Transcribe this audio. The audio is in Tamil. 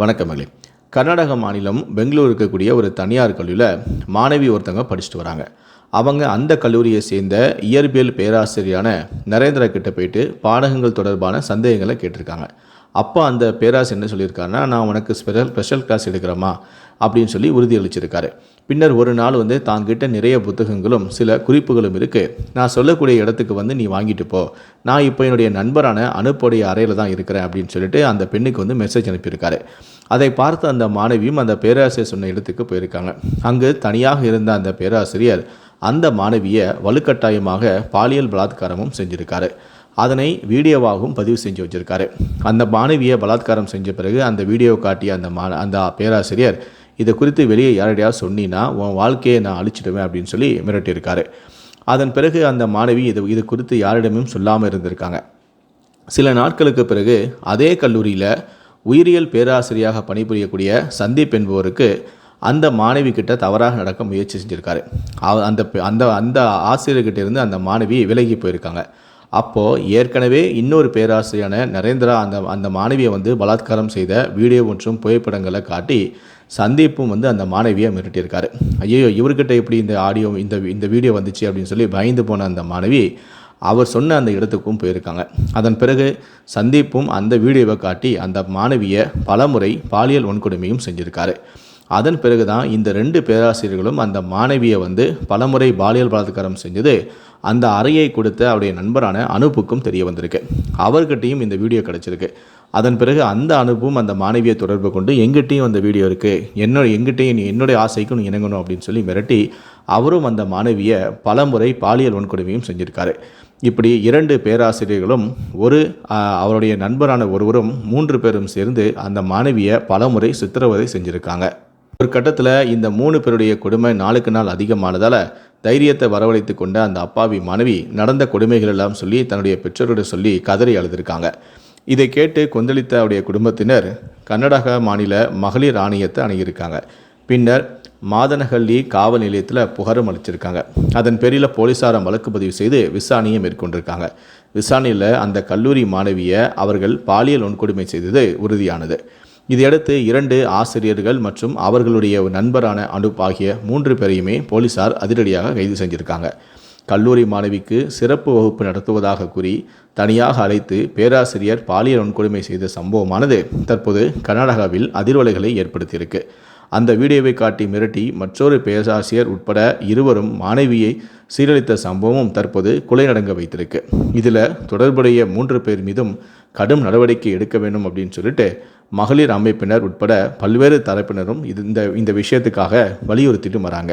வணக்கம் மகளே. கர்நாடக மாநிலம் பெங்களூர் இருக்கக்கூடிய ஒரு தனியார் கல்லூரியில் மாணவி ஒருத்தவங்க படிச்சுட்டு வராங்க. அவங்க அந்த கல்லூரியை சேர்ந்த இயற்பியல் பேராசிரியரான நரேந்திரா கிட்ட போயிட்டு பாடகங்கள் தொடர்பான சந்தேகங்களை கேட்டிருக்காங்க. அப்போ அந்த பேராசை என்ன சொல்லியிருக்காருன்னா நான் உனக்கு ஸ்பெஷல் ஸ்பெஷல் கிளாஸ் எடுக்கிறேம்மா அப்படின்னு சொல்லி உறுதியளிச்சிருக்காரு பின்னர் ஒரு நாள் வந்து தாங்கிட்ட நிறைய புத்தகங்களும் சில குறிப்புகளும் இருக்குது நான் சொல்லக்கூடிய இடத்துக்கு வந்து நீ வாங்கிட்டு போ. நான் இப்போ என்னுடைய நண்பரான அனுப்புடைய அறையில் தான் இருக்கிறேன் அப்படின்னு சொல்லிட்டு அந்த பெண்ணுக்கு வந்து மெசேஜ் அனுப்பியிருக்காரு. அதை பார்த்த அந்த மாணவியும் அந்த பேராசிரியர் சொன்ன இடத்துக்கு போயிருக்காங்க. அங்கு தனியாக இருந்த அந்த பேராசிரியர் அந்த மாணவியை வலுக்கட்டாயமாக பாலியல் பலாத்காரமும் செஞ்சிருக்காரு. அதனை வீடியோவாகவும் பதிவு செஞ்சு வச்சிருக்காரு. அந்த மாணவியை பலாத்காரம் செஞ்ச பிறகு அந்த வீடியோ காட்டிய அந்த மா அந்த பேராசிரியர் இதை குறித்து வெளியே யாரடியாவது சொன்னின்னா உன் வாழ்க்கையை நான் அழிச்சிடுவேன் அப்படின்னு சொல்லி மிரட்டியிருக்காரு. அதன் பிறகு அந்த மாணவி இது இது குறித்து யாரிடமும் சொல்லாமல் இருந்திருக்காங்க. சில நாட்களுக்கு பிறகு அதே கல்லூரியில் உயிரியல் பேராசிரியாக பணிபுரியக்கூடிய சந்தீப் என்பவருக்கு அந்த மாணவி கிட்ட தவறாக நடக்க முயற்சி செஞ்சுருக்காரு. அந்த அந்த அந்த ஆசிரியர்கிட்ட இருந்து அந்த மாணவி விலகி போயிருக்காங்க. அப்போது ஏற்கனவே இன்னொரு பேராசிரியரான நரேந்திரா அந்த அந்த மாணவியை வந்து பலாத்காரம் செய்த வீடியோ மற்றும் புகைப்படங்களை காட்டி சந்தீப்பும் வந்து அந்த மாணவியை மிரட்டியிருக்காரு. ஐயோ இவர்கிட்ட எப்படி இந்த ஆடியோ இந்த இந்த வீடியோ வந்துச்சு அப்படின்னு சொல்லி பயந்து போன அந்த மாணவி அவர் சொன்ன அந்த இடத்துக்கும் போயிருக்காங்க. அதன் பிறகு சந்தீப்பும் அந்த வீடியோவை காட்டி அந்த மாணவியை பலமுறை பாலியல் வன்கொடுமையும் செஞ்சுருக்காரு. அதன் பிறகு தான் இந்த ரெண்டு பேராசிரியர்களும் அந்த மாணவியை வந்து பலமுறை பாலியல் பலாத்காரம் செஞ்சது. அந்த அறையை கொடுத்த அவருடைய நண்பரான அனுப்புக்கும் தெரிய வந்திருக்கு. அவர்கிட்டையும் இந்த வீடியோ கிடச்சிருக்கு. அதன் பிறகு அந்த அனுப்பும் அந்த மாணவியை தொடர்பு கொண்டு எங்கிட்டையும் அந்த வீடியோ இருக்குது என்னோட எங்கிட்டையும் நீ என்னுடைய ஆசைக்கும் நீ இணங்கணும் அப்படின்னு சொல்லி மிரட்டி அவரும் அந்த மாணவியை பலமுறை பாலியல் வன்கொடுமையும் செஞ்சிருக்காரு. இப்படி இரண்டு பேராசிரியர்களும் ஒரு அவருடைய நண்பரான ஒருவரும் மூன்று பேரும் சேர்ந்து அந்த மாணவியை பலமுறை சித்திரவதை செஞ்சுருக்காங்க. ஒரு கட்டத்தில் இந்த மூணு பேருடைய கொடுமை நாளுக்கு நாள் அதிகமானதால் தைரியத்தை வரவழைத்து கொண்ட அந்த அப்பாவி மாணவி நடந்த கொடுமைகள் எல்லாம் சொல்லி தன்னுடைய பெற்றோரோட சொல்லி கதறி அழுதுருக்காங்க. இதை கேட்டு கொந்தளித்த அவருடைய குடும்பத்தினர் கர்நாடக மாநில மகளிர் ஆணையத்தை அணுகியிருக்காங்க. பின்னர் மாதனஹள்ளி காவல் நிலையத்தில் புகாரும் அளிச்சிருக்காங்க. அதன் பேரில் போலீசாரம் வழக்கு பதிவு செய்து விசாரணையை மேற்கொண்டிருக்காங்க. விசாரணையில் அந்த கல்லூரி மாணவியை அவர்கள் பாலியல் வன்கொடுமை செய்தது உறுதியானது. இதையடுத்து இரண்டு ஆசிரியர்கள் மற்றும் அவர்களுடைய நண்பரான அனுப் ஆகிய மூன்று பேரையுமே போலீசார் அதிரடியாக கைது செஞ்சிருக்காங்க. கல்லூரி மாணவிக்கு சிறப்பு வகுப்பு நடத்துவதாக கூறி தனியாக அழைத்து பேராசிரியர் பாலியல் வன்கொடுமை செய்த சம்பவமானது தற்போது கர்நாடகாவில் அதிர்வலைகளை ஏற்படுத்தியிருக்கு. அந்த வீடியோவை காட்டி மிரட்டி மற்றொரு பேராசிரியர் உட்பட இருவரும் மாணவியை சீரழித்த சம்பவமும் தற்போது கொலை நடங்க வைத்திருக்கு. இதில் தொடர்புடைய மூன்று பேர் மீதும் கடும் நடவடிக்கை எடுக்க வேண்டும் அப்படின்னு சொல்லிட்டு மகளிர் அமைப்பினர் உட்பட பல்வேறு தரப்பினரும் இது இந்த இந்த விஷயத்துக்காக வலியுறுத்திட்டு வராங்க.